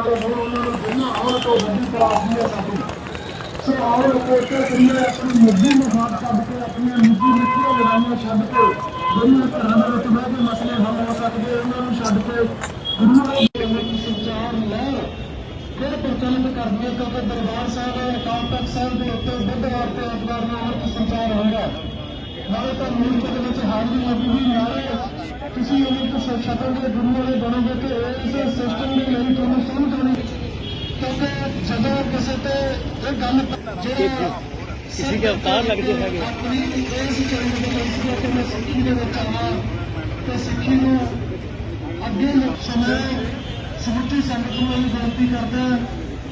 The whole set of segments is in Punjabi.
ਵਾਲੇ ਹੋਣ ਉਹਨਾਂ ਨੂੰ ਜਿੰਨਾ ਆਉਣ ਤੋਂ ਵੱਡੀ ਪ੍ਰਾਪਤੀ ਹੈ ਸਾਡੀ ਸੋ ਆਓ ਰਿਪੋਰਟਰ ਜਿੰਨੇ ਆਪਣੀ ਨਿੱਜੀ ਮਫਾਦ ਛੱਡ ਕੇ ਆਪਣੀਆਂ ਨਿੱਜੀ ਨਿੱਜੀਆਂ ਲੜਾਈਆਂ ਛੱਡ ਕੇ ਜਿੰਨੇ ਘਰਾਂ ਦੇ ਵਿੱਚ ਬਹਿ ਕੇ ਮਸਲੇ ਹੱਲ ਹੋ ਸਕਦੇ ਉਹਨਾਂ ਨੂੰ ਛੱਡ ਕੇ ਗੁਰੂ ਦੇ ਵਿੱਚ ਸੰਚਾਰ ਲੈ ਫਿਰ ਪ੍ਰਚਲਿਤ ਕਰਦੀਆਂ ਕਿਉਂਕਿ ਦਰਬਾਰ ਸਾਹਿਬ ਦੇ ਅਕਾਲ। ਤਖਤ ਸਾਹਿਬ ਦੇ ਉੱਤੇ ਬੁੱਧਵਾਰ ਤੇ ਐਤਵਾਰ ਨੂੰ ਅੰਮ੍ਰਿਤ ਸੰਚਾਰ ਹੋਏਗਾ ਨਾਲੇ ਤਾਂ ਮੂਲ ਦੇ ਵਿੱਚ ਹਾਰ ਦੀ ਲੱਗੂਗੀ ਨਾਲੇ ਤੁਸੀਂ ਉਹਨਾਂ ਤੋਂ ਸ਼ਤਰ ਦੇ ਗੁਰੂ ਵਾਲੇ ਬਣੋਗੇ ਤੇ ਇਸ ਸਿਸਟਮ ਦੇ ਲਈ ਤੁਹਾਨੂੰ ਸਮਝ ਆਉਣੀ ਕਿਉਂਕਿ ਜਦੋਂ ਕਿਸੇ ਤੇ ਇਹ ਗੱਲ ਜਿਹੜਾ ਕਿਸੇ ਦੇ ਅਵਤਾਰ ਲੱਗਦੇ ਹੈਗੇ। ਇਸ ਚੀਜ਼ ਦੇ ਵਿੱਚ ਕਿ ਮੈਂ ਸਿੱਖੀ ਦੇ ਵਿੱਚ ਆਵਾਂ ਤੇ ਸਿੱਖੀ ਨੂੰ ਅੱਗੇ ਸਮੇਂ ਸਮੁੱਚੀ ਸੰਗਤ ਨੂੰ ਇਹ ਬੇਨਤੀ ਕਰਦਾ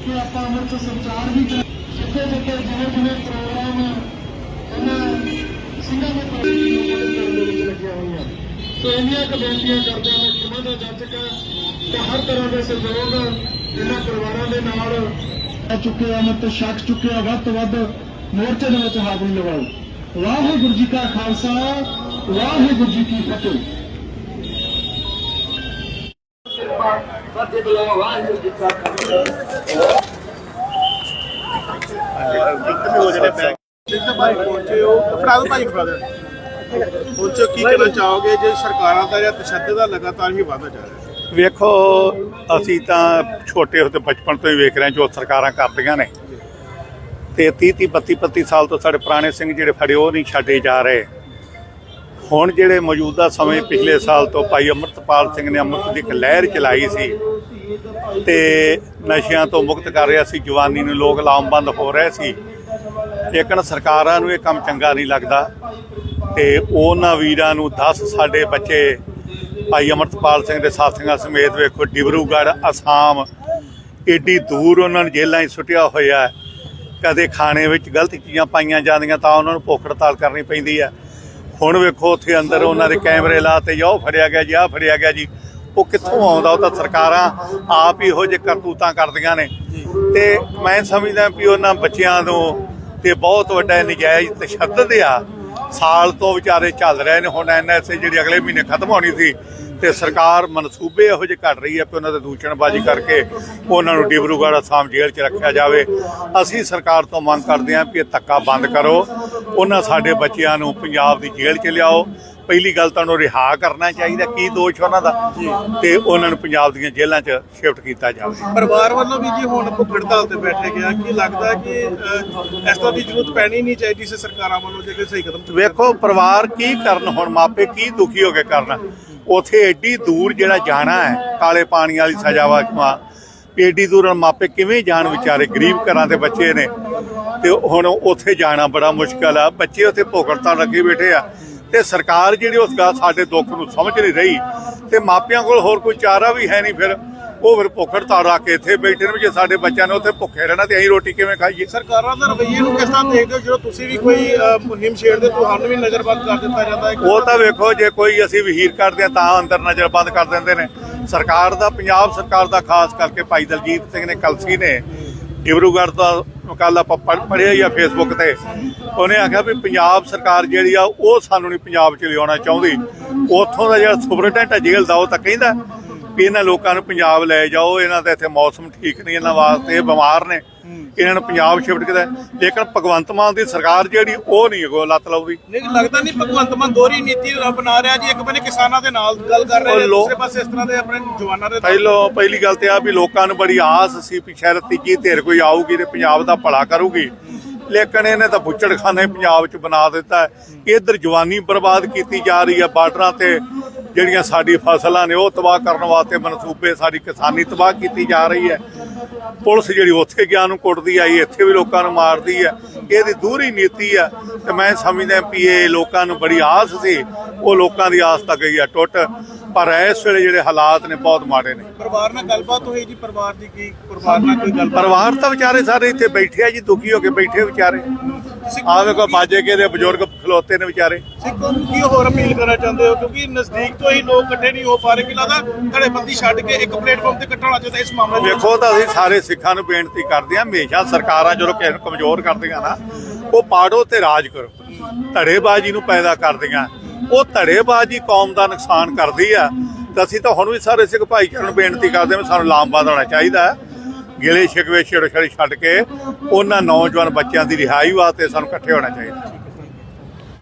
ਕਿ ਆਪਾਂ ਅੰਮ੍ਰਿਤ ਸੰਚਾਰ ਵੀ ਜਿੱਥੇ ਜਿੱਥੇ ਜਿਵੇਂ ਜਿਵੇਂ ਪ੍ਰੋਗਰਾਮ ਇਹਨਾਂ ਸਿੰਘਾਂ ਦੇ ਪ੍ਰੋਗਰਾਮ ਦੇ ਵਿੱਚ ਲੱਗੀਆਂ ਹੋਈਆਂ ਸੋ ਇੰਨੀਆਂ ਕੁ ਬੇਨਤੀਆਂ ਕਰਦੇ ਖਿਮਾ ਦਾ ਜਾਚਕ ਤੇ ਹਰ ਤਰ੍ਹਾਂ ਦੇ ਸਹਿਯੋਗ ਇਹਨਾਂ ਪਰਿਵਾਰਾਂ ਦੇ ਨਾਲ ਆ ਚੁੱਕੇ ਆ ਮਤ ਛਕ ਚੁੱਕੇ ਆ ਵੱਧ ਤੋਂ ਵੱਧ ਮੋਰਚੇ ਦੇ ਵਿੱਚ ਹਾਜ਼ਰੀ ਲਵਾਓ। ਵਾਹਿਗੁਰੂ ਜੀ ਕਾ ਖਾਲਸਾ, ਵਾਹਿਗੁਰੂ ਜੀ ਕੀ ਫਤਿਹ। ਵਾਹਿਗੁਰੂ ਜੀ ਜਿੱਥੇ ਭਾਈ ਪਹੁੰਚੇ ਹੋ ਫੜਾ ਦੋ ਭਾਈ ਫੜਾ ਦਿਓ। ਪਹੁੰਚੋ ਕੀ ਕਹਿਣਾ ਚਾਹੋਗੇ? ਜੇ ਸਰਕਾਰਾਂ ਦਾ ਜਾਂ ਤਸ਼ੱਦਦ ਦਾ ਲਗਾਤਾਰ ਹੀ ਵਾਧਾ ਜਾ ਰਿਹਾ। ਹੈ ਵੇਖੋ ਅਸੀਂ ਤਾਂ ਛੋਟੇ ਹੁੰਦੇ ਬਚਪਨ ਤੋਂ ਹੀ ਵੇਖ ਰਹੇ ਹਾਂ ਜੋ ਸਰਕਾਰਾਂ ਕਰਦੀਆਂ ਨੇ। ਤੇ 30 30 32 32 ਸਾਲ ਤੋਂ ਸਾਡੇ ਪੁਰਾਣੇ ਸਿੰਘ ਜਿਹੜੇ ਫੜੇ ਉਹ ਨਹੀਂ ਛੱਡੇ ਜਾ ਰਹੇ। ਹੁਣ ਜਿਹੜੇ ਮੌਜੂਦਾ ਸਮੇਂ ਪਿਛਲੇ ਸਾਲ ਤੋਂ ਭਾਈ ਅਮਰਤਪਾਲ ਸਿੰਘ ਨੇ ਅੰਮ੍ਰਿਤ ਦੀ ਇੱਕ ਲਹਿਰ ਚਲਾਈ ਸੀ ਤੇ ਨਸ਼ਿਆਂ ਤੋਂ ਮੁਕਤ ਕਰ ਰਿਹਾ ਸੀ ਜਵਾਨੀ ਨੂੰ ਲੋਕ ਲਾਮਬੰਦ ਹੋ ਰਹੇ ਸੀ। ਲੇਕਿਨ ਸਰਕਾਰਾਂ ਨੂੰ ਇਹ ਕੰਮ ਚੰਗਾ ਨਹੀਂ ਲੱਗਦਾ ਤੇ ਉਹਨਾਂ ਵੀਰਾਂ ਨੂੰ 10 ਸਾਡੇ ਬੱਚੇ ਭਾਈ ਅਮਰਤਪਾਲ ਸਿੰਘ ਦੇ ਸਾਥੀਆਂ ਸਮੇਤ ਵੇਖੋ ਡਿਬਰੂਗੜ੍ਹ, ਅਸਾਮ, ਏਡੀ ਦੂਰ ਉਹਨਾਂ ਨੂੰ ਜੇਲ੍ਹਾਂ 'ਚ ਸੁੱਟਿਆ ਹੋਇਆ ਕਦੇ ਖਾਣੇ ਵਿੱਚ ਗਲਤ ਚੀਜ਼ਾਂ ਪਾਈਆਂ ਜਾਂਦੀਆਂ ਤਾਂ ਉਹਨਾਂ ਨੂੰ ਭੁੱਖ ਹੜਤਾਲ ਕਰਨੀ ਪੈਂਦੀ ਹੈ। ਹੁਣ ਵੇਖੋ ਉੱਥੇ ਅੰਦਰ ਉਹਨਾਂ ਦੇ ਕੈਮਰੇ ਲਾਤੇ ਤੇ ਉਹ ਫੜਿਆ ਗਿਆ ਜੀ, ਆਹ ਫੜਿਆ ਗਿਆ ਜੀ। ਉਹ ਕਿੱਥੋਂ ਆਉਂਦਾ ਉਹ ਤਾਂ ਸਰਕਾਰਾਂ ਆਪ ਹੀ ਇਹੋ ਜਿਹੇ ਕਰਤੂਤਾਂ ਕਰਦੀਆਂ ਨੇ। ਤੇ ਮੈਂ ਸਮਝਦਾ ਵੀ ਉਹਨਾਂ ਬੱਚਿਆਂ ਨੂੰ ਤੇ ਬਹੁਤ ਵੱਡਾ ਨਜਾਇਜ਼ ਤਸ਼ੱਦਦ ਆ। ਸਾਲ ਤੋਂ ਵਿਚਾਰੇ ਚੱਲ ਰਹੇ ਨੇ, ਹੁਣ ਐਨਐਸਏ ਜਿਹੜੀ ਅਗਲੇ ਮਹੀਨੇ ਖਤਮ ਹੋਣੀ ਸੀ ਤੇ ਸਰਕਾਰ ਮਨਸੂਬੇ ਇਹੋ ਜਿਹੇ ਘੜ ਰਹੀ ਹੈ ਕਿ ਉਹਨਾਂ ਦੇ ਦੂਸ਼ਣਬਾਜ਼ੀ ਕਰਕੇ ਉਹਨਾਂ ਨੂੰ ਡਿਬਰੂਗੜ੍ਹ ਅਸਾਮ ਜੇਲ੍ਹ 'ਚ ਰੱਖਿਆ ਜਾਵੇ। ਅਸੀਂ ਸਰਕਾਰ ਤੋਂ ਮੰਗ ਕਰਦੇ ਹਾਂ ਕਿ ਇਹ ਧੱਕਾ ਬੰਦ ਕਰੋ। ਉਹਨਾਂ ਸਾਡੇ ਬੱਚਿਆਂ ਨੂੰ ਪੰਜਾਬ ਦੀ ਜੇਲ੍ਹ 'ਚ ਲਿਆਓ। ਪਹਿਲੀ ਗੱਲ ਤਾਂ ਉਹਨੂੰ ਰਿਹਾ ਕਰਨਾ ਚਾਹੀਦਾ ਕੀ ਦੋਸ਼ ਉਹਨਾਂ ਦਾ ਤੇ ਉਹਨਾਂ ਨੂੰ ਪੰਜਾਬ ਦੀਆਂ ਜੇਲ੍ਹਾਂ 'ਚ ਸ਼ਿਫਟ ਕੀਤਾ ਜਾਵੇ। ਪਰਿਵਾਰ ਵੱਲੋਂ ਵੀ ਜੀ ਹੁਣ ਭੁੱਖ ਹੜਤਾਲ ਤੇ ਬੈਠੇ ਗਿਆ ਕੀ ਲੱਗਦਾ ਕਿ ਇਸ ਤਰ੍ਹਾਂ ਦੀ ਜ਼ਰੂਰਤ ਪੈਣੀ ਨਹੀਂ ਚਾਹੀਦੀ ਸੀ ਸਰਕਾਰਾਂ ਵੱਲੋਂ ਜੇ ਕੋਈ ਸਹੀ ਕਦਮ ਵੇਖੋ ਪਰਿਵਾਰ ਕੀ ਕਰਨ ਹੁਣ ਮਾਪੇ ਕੀ ਦੁਖੀ ਹੋ ਕੇ ਕਰਨ? ਉਥੇ ਏਡੀ ਦੂਰ ਜਿਹੜਾ ਜਾਣਾ ਹੈ ਕਾਲੇ ਪਾਣੀ ਵਾਲੀ ਸਜ਼ਾ ਵਾਕਮਾ ਏਡੀ ਦੂਰ ਮਾਪੇ ਕਿਵੇਂ ਜਾਣ ਵਿਚਾਰੇ ਗਰੀਬ ਘਰਾਂ ਦੇ ਬੱਚੇ ਨੇ। ਤੇ ਹੁਣ ਉੱਥੇ ਜਾਣਾ ਬੜਾ ਮੁਸ਼ਕਲ ਆ ਬੱਚੇ ਉੱਥੇ ਭੁਗਤਾਂ ਲੱਗੇ ਬੈਠੇ ਆ। ਤੇ ਸਰਕਾਰ ਜਿਹੜੀ ਉਸ ਗੱਲ ਸਾਡੇ ਦੁੱਖ ਨੂੰ ਸਮਝ ਨਹੀਂ ਰਹੀ ਤੇ ਮਾਪਿਆਂ ਕੋਲ ਹੋਰ ਕੋਈ ਚਾਰਾ ਵੀ ਹੈ ਨਹੀਂ ਫਿਰ ਉਹ ਫਿਰ ਭੁੱਖ ਹੜਤਾਲ ਰੱਖ ਕੇ ਇੱਥੇ ਬੈਠੇ ਨੇ ਜੇ ਸਾਡੇ ਬੱਚਿਆਂ ਨੇ ਉੱਥੇ ਭੁੱਖੇ ਰਹਿਣਾ ਤੇ ਅਸੀਂ ਰੋਟੀ ਕਿਵੇਂ ਖਾਈਏ? ਸਰਕਾਰਾਂ ਦਾ ਰਵੱਈਏ ਨੂੰ ਕਿਸ ਤਰ੍ਹਾਂ ਦੇਖਦੇ ਹੋ? ਜਦੋਂ ਤੁਸੀਂ ਵੀ ਕੋਈ ਮੁਹਿੰਮ ਛੇੜਦੇ ਤੁਹਾਨੂੰ ਵੀ ਨਜ਼ਰਬੰਦ ਕਰ ਦਿੱਤਾ ਜਾਂਦਾ ਹੈ? ਉਹ ਤਾਂ ਵੇਖੋ ਜੇ ਕੋਈ ਅਸੀਂ ਵਹੀਰ ਕੱਢਦੇ ਹਾਂ ਤਾਂ ਅੰਦਰ ਨਜ਼ਰ ਬੰਦ ਕਰ ਦਿੰਦੇ ਨੇ। ਸਰਕਾਰ ਦਾ ਪੰਜਾਬ ਸਰਕਾਰ ਦਾ ਖਾਸ ਕਰਕੇ ਭਾਈ ਦਲਜੀਤ ਸਿੰਘ ਨੇ ਕਲਸੀ ਨੇ ਡਿਬਰੂਗੜ੍ਹ ਦਾ ਕੱਲ ਆਪਾਂ ਪੜਿਆ ਹੀ ਆ ਫੇਸਬੁੱਕ ਤੇ। ਉਹਨੇ ਆਖਿਆ ਵੀ ਪੰਜਾਬ ਸਰਕਾਰ ਜਿਹੜੀ ਆ, ਉਹ ਸਾਨੂੰ ਨਹੀਂ ਪੰਜਾਬ 'ਚ ਲਿਆਉਣਾ ਚਾਹੁੰਦੀ। ਉੱਥੋਂ ਦਾ ਜਿਹੜਾ ਸੁਪਰਡੈਂਟ ਹੈ ਜੇਲ੍ਹ ਦਾ, ਉਹ ਤਾਂ ਕਹਿੰਦਾ ਵੀ ਇਹਨਾਂ ਲੋਕਾਂ ਨੂੰ ਪੰਜਾਬ ਲੈ ਜਾਓ ਇਹਨਾਂ ਦਾ ਇੱਥੇ ਮੌਸਮ ਠੀਕ ਨਹੀਂ ਇਹਨਾਂ ਵਾਸਤੇ ਇਹ ਬਿਮਾਰ ਨੇ। ਇਹਨਾਂ ਨੂੰ ਪੰਜਾਬ ਸ਼ਿਫਟ ਕੀਤਾ ਲੇਕਿਨ ਭਗਵੰਤ ਮਾਨ ਦੀ ਸਰਕਾਰ ਜਿਹੜੀ ਉਹ ਨਹੀਂ ਅਗੋ ਲੱਤ ਲਾਉਂਦੀ। ਨਹੀਂ ਲੱਗਦਾ ਨਹੀਂ ਭਗਵੰਤ ਮਾਨ ਦੋਹਰੀ ਨੀਤੀ ਅਪਣਾ ਰਿਹਾ ਜੀ। ਇੱਕ ਬੰਨੇ ਕਿਸਾਨਾਂ ਦੇ ਨਾਲ ਗੱਲ ਕਰ ਰਹੇ ਨੇ ਦੂਸਰੇ ਪਾਸੇ ਇਸ ਤਰ੍ਹਾਂ ਦੇ ਆਪਣੇ ਜਵਾਨਾਂ ਦੇ ਪਹਿਲੋ ਪਹਿਲੀ ਗੱਲ ਤੇ ਆ ਵੀ ਲੋਕਾਂ ਨੂੰ ਬੜੀ ਆਸ ਸੀ ਵੀ ਸ਼ਾਇਦ ਤੀਜੀ ਧਿਰ ਕੋਈ ਆਊਗੀ ਤੇ ਪੰਜਾਬ ਦਾ ਭਲਾ ਕਰੂਗੀ। ਲੇਕਿਨ ਇਹਨੇ ਤਾਂ ਬੁੱਚੜਖਾਨੇ ਪੰਜਾਬ 'ਚ ਬਣਾ ਦਿੱਤਾ। ਇਧਰ ਜਵਾਨੀ ਬਰਬਾਦ ਕੀਤੀ ਜਾ ਰਹੀ ਹੈ ਬਾਰਡਰਾਂ ਤੇ। ਜਿਹੜੀਆਂ ਸਾਡੀ ਫਸਲਾਂ ਨੇ ਉਹ ਤਬਾਹ ਕਰਨ ਵਾਸਤੇ ਮਨਸੂਬੇ ਸਾਡੀ ਕਿਸਾਨੀ ਤਬਾਹ ਕੀਤੀ ਜਾ ਰਹੀ ਹੈ। ਪੁਲਿਸ ਜਿਹੜੀ ਉੱਥੇ ਗਿਆ ਨੂੰ ਕੁੱਟਦੀ ਆਈ ਇੱਥੇ ਵੀ ਲੋਕਾਂ ਨੂੰ ਮਾਰਦੀ ਹੈ ਇਹਦੀ ਦੂਰੀ ਨੀਤੀ ਆ ਤੇ ਮੈਂ ਸਮਝਦਾ ਵੀ ਇਹ ਲੋਕਾਂ ਨੂੰ ਬੜੀ ਆਸ ਸੀ। ਉਹ ਲੋਕਾਂ ਦੀ ਆਸ ਤਾਂ ਗਈ ਆ ਟੁੱਟ ਪਰ ਇਸ ਵੇਲੇ ਜਿਹੜੇ ਹਾਲਾਤ ਨੇ ਬਹੁਤ ਮਾੜੇ ਨੇ। ਪਰਿਵਾਰ ਨਾਲ ਗੱਲਬਾਤ ਹੋਈ ਜੀ? ਪਰਿਵਾਰ ਦੀ ਕੀ ਪਰਿਵਾਰ ਨਾਲ ਕੋਈ ਗੱਲਬਾਤ? ਪਰਿਵਾਰ ਤਾਂ ਵਿਚਾਰੇ ਸਾਰੇ ਇੱਥੇ ਬੈਠੇ ਆ ਜੀ ਦੁਖੀ ਹੋ ਕੇ ਬੈਠੇ ਵਿਚਾਰੇ। ਆ ਵੇਖੋ ਬਾਜੇ ਕੇ ਦੇ ਬਜ਼ੁਰਗ ਖਲੋਤੇ ਨੇ ਵਿਚਾਰੇ। ਸਿੱਖੋ ਨੂੰ ਕੀ ਹੋਰ ਅਪੀਲ ਕਰਨਾ ਚਾਹੁੰਦੇ ਹੋ? ਕਿਉਂਕਿ ਨਜ਼ਦੀਕ ਤੋਂ ਹੀ ਲੋਕ ਇਕੱਠੇ ਨਹੀਂ ਹੋ ਪਾ ਰਹੇ। ਕਿ ਲੱਗਦਾ ਘੜੇਬੰਦੀ ਛੱਡ ਕੇ ਇੱਕ ਪਲੇਟਫਾਰਮ ਤੇ ਇਕੱਠਾ ਚਾਹੀਦਾ ਇਸ ਮਾਮਲੇ ਵਿੱਚ। ਵੇਖੋ ਤਾਂ ਅਸੀਂ ਸਾਰੇ ਸਿੱਖਾਂ ਨੂੰ ਬੇਨਤੀ ਕਰਦੇ ਹਾਂ ਹਮੇਸ਼ਾ ਸਰਕਾਰਾਂ ਜਦੋਂ ਕਿਸੇ ਨੂੰ ਕਮਜ਼ੋਰ ਕਰਦੀਆਂ ਨਾ ਉਹ ਪਾੜੋ ਤੇ ਰਾਜ ਕਰੋ। ਧੜੇਬਾਜ਼ੀ ਨੂੰ ਪੈਦਾ ਕਰਦੀਆਂ। ਉਹ ਧੜੇਬਾਜ਼ੀ ਕੌਮ ਦਾ ਨੁਕਸਾਨ ਕਰਦੀ ਆ। ਤਾਂ ਅਸੀਂ ਤਾਂ ਹੁਣ ਵੀ ਸਾਰੇ ਸਿੱਖ ਭਾਈਚਾਰੇ ਨੂੰ ਬੇਨਤੀ ਕਰਦੇ ਹਾਂ ਸਾਨੂੰ ਲਾਮਬੰਦ ਹੋਣਾ ਚਾਹੀਦਾ ਹੈ। ਗਿਲੇ ਸ਼ਿਕਵੇ ਛੇੜਛਾੜੀ ਛੱਡ ਕੇ ਉਹਨਾਂ ਨੌਜਵਾਨ ਬੱਚਿਆਂ ਦੀ ਰਿਹਾਈ ਵਾਸਤੇ ਸਾਨੂੰ ਇਕੱਠੇ ਹੋਣਾ ਚਾਹੀਦਾ।